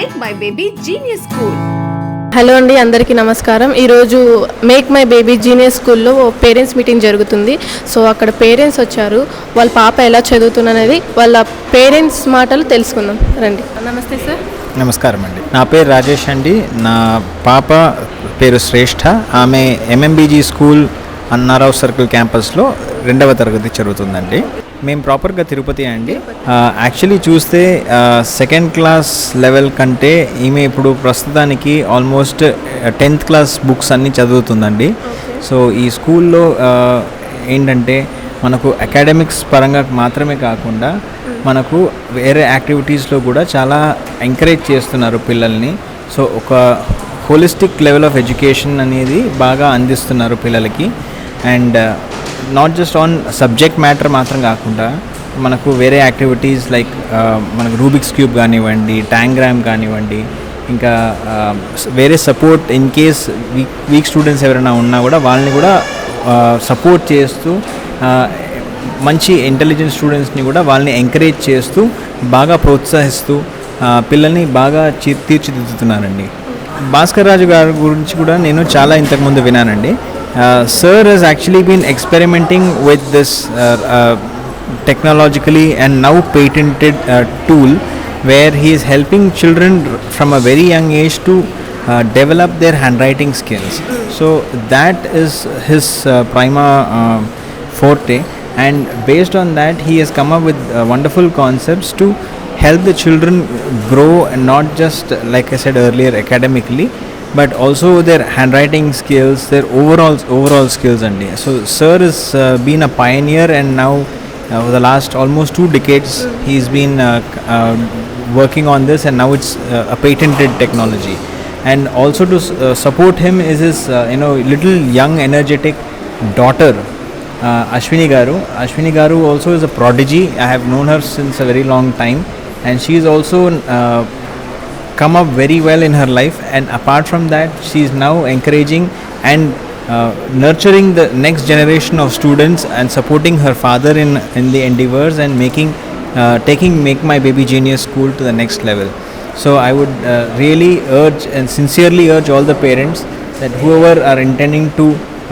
Make my baby genius school hello అండి అందరికీ నమస్కారం. ఈరోజు మేక్ మై బేబీ జీనియర్ స్కూల్లో పేరెంట్స్ మీటింగ్ జరుగుతుంది. సో అక్కడ పేరెంట్స్ వచ్చారు. వాళ్ళ పాప ఎలా చదువుతున్నది వాళ్ళ పేరెంట్స్ మాటలు తెలుసుకుందాం. రండి. నమస్తే సార్. నమస్కారం అండి. నా పేరు రాజేష్ అండి. నా పాప పేరు శ్రేష్ఠ. ఆమె ఎంఎంబీజీ స్కూల్ అన్నారావు సర్కిల్ క్యాంపస్లో రెండవ తరగతి చదువుతుందండి. మేము ప్రాపర్గా తిరుపతి అండి. యాక్చువల్లీ చూస్తే సెకండ్ క్లాస్ లెవెల్ కంటే ఈమె ఇప్పుడు ప్రస్తుతానికి ఆల్మోస్ట్ టెన్త్ క్లాస్ బుక్స్ అన్నీ చదువుతుందండి. సో ఈ స్కూల్లో ఏంటంటే మనకు అకాడమిక్స్ పరంగా మాత్రమే కాకుండా మనకు వేరే యాక్టివిటీస్లో కూడా చాలా ఎంకరేజ్ చేస్తున్నారు పిల్లల్ని. సో ఒక హోలిస్టిక్ లెవెల్ ఆఫ్ ఎడ్యుకేషన్ అనేది బాగా అందిస్తున్నారు పిల్లలకి. And not just on subject matter మాత్రం కాకుండా మనకు వేరే యాక్టివిటీస్ లైక్ uh, మనకు రూబిక్స్ క్యూబ్ కానివ్వండి ట్యాంగ్రామ్ కానివ్వండి ఇంకా uh, వేరే support in case weak weak students ఎవరైనా ఉన్నా కూడా వాళ్ళని కూడా uh, సపోర్ట్ చేస్తూ మంచి ఇంటెలిజెంట్ స్టూడెంట్స్ని కూడా వాళ్ళని ఎంకరేజ్ చేస్తూ బాగా ప్రోత్సహిస్తూ పిల్లల్ని బాగా తీర్చిదిద్దుతున్నారండి. భాస్కర్ రాజు గారి గురించి కూడా నేను చాలా ఇంతకుముందు విన్నానండి. Uh, sir has actually been experimenting with this uh, uh, technologically and now patented tool where he is helping children from a very young age to uh, develop their handwriting skills. So that is his uh, prima uh, forte, and based on that, he has come up with wonderful concepts to help the children grow and not just, like I said earlier, academically, but also their handwriting skills, their overall overall skills. And yeah. so, sir has uh, been a pioneer, and now uh, over the last almost two decades, he's been uh, uh, working on this, and now it's a patented technology. And also to support him is his, you know, little young, energetic daughter, uh, Ashwini Garu. Ashwini Garu also is a prodigy. I have known her since a very long time, and she is also come up very well in her life and apart from that she is now encouraging and uh, nurturing the next generation of students and supporting her father in, in the endeavors and making uh, taking make my baby genius school to the next level. So i would uh, really urge and sincerely urge all the parents that whoever are intending to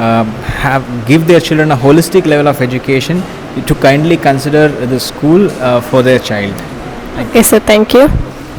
uh, have give their children a holistic level of education to kindly consider the school uh, for their child. Okay sir. Thank you.